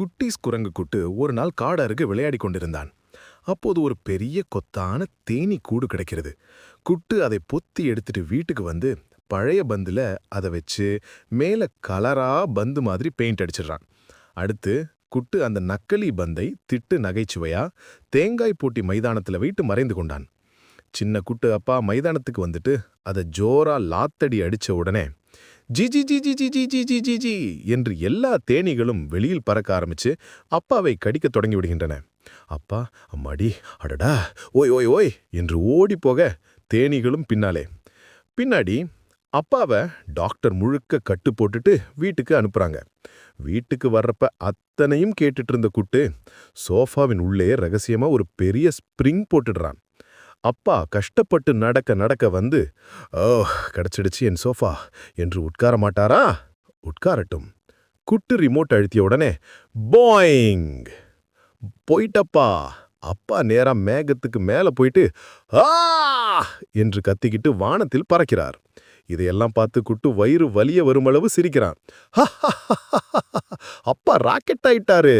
குட்டீஸ் குரங்கு குட்டு ஒரு நாள் காடு அருகே கொண்டிருந்தான். அப்போது ஒரு பெரிய கொத்தான தேனீ கூடு கிடைக்கிறது. குட்டு அதை பொத்தி எடுத்துட்டு வீட்டுக்கு வந்து பழைய பந்தில் அதை வச்சு மேலே கலராக பந்து மாதிரி பெயிண்ட் அடிச்சிடுறான். அடுத்து குட்டு அந்த நக்கலி பந்தை திட்டு நகைச்சுவையா தேங்காய் போட்டி மைதானத்தில் வைத்து மறைந்து கொண்டான். சின்ன குட்டு அப்பா மைதானத்துக்கு வந்துட்டு அதை ஜோரா லாத்தடி அடித்த உடனே ஜிஜி ஜி ஜி ஜி ஜிஜி என்று எல்லா தேனீகளும் வெளியில் பறக்க ஆரம்பித்து அப்பாவை கடிக்க தொடங்கி விடுகின்றன. அப்பா அம்மாடி அடடா ஓய் ஓய் ஓய் என்று ஓடி போக தேனீகளும் பின்னாலே. பின்னாடி அப்பாவை டாக்டர் முழுக்க கட்டு போட்டுட்டு வீட்டுக்கு அனுப்புகிறாங்க வீட்டுக்கு வர்றப்ப அத்தனையும் கேட்டுட்டு இருந்த குட்டு சோஃபாவின் உள்ளே ரகசியமாக ஒரு பெரிய ஸ்ப்ரிங் போட்டுடுறான். அப்பா கஷ்டப்பட்டு நடக்க நடக்க வந்து ஓ கிடைச்சிடுச்சு என் சோஃபா. என்று உட்கார மாட்டாரா? உட்காரட்டும். குட்டு ரிமோட் அழுத்திய உடனே போயிங். போயிட்டப்பா. அப்பா நேரம் மேகத்துக்கு மேலே போயிட்டு ஆ! என்று கத்திக்கிட்டு வானத்தில் பறக்கிறார். இதையெல்லாம் பார்த்து குட்டு வயிறு வலிய வருமளவு சிரிக்கிறான். அப்பா ராக்கெட் ஆயிட்டாரு.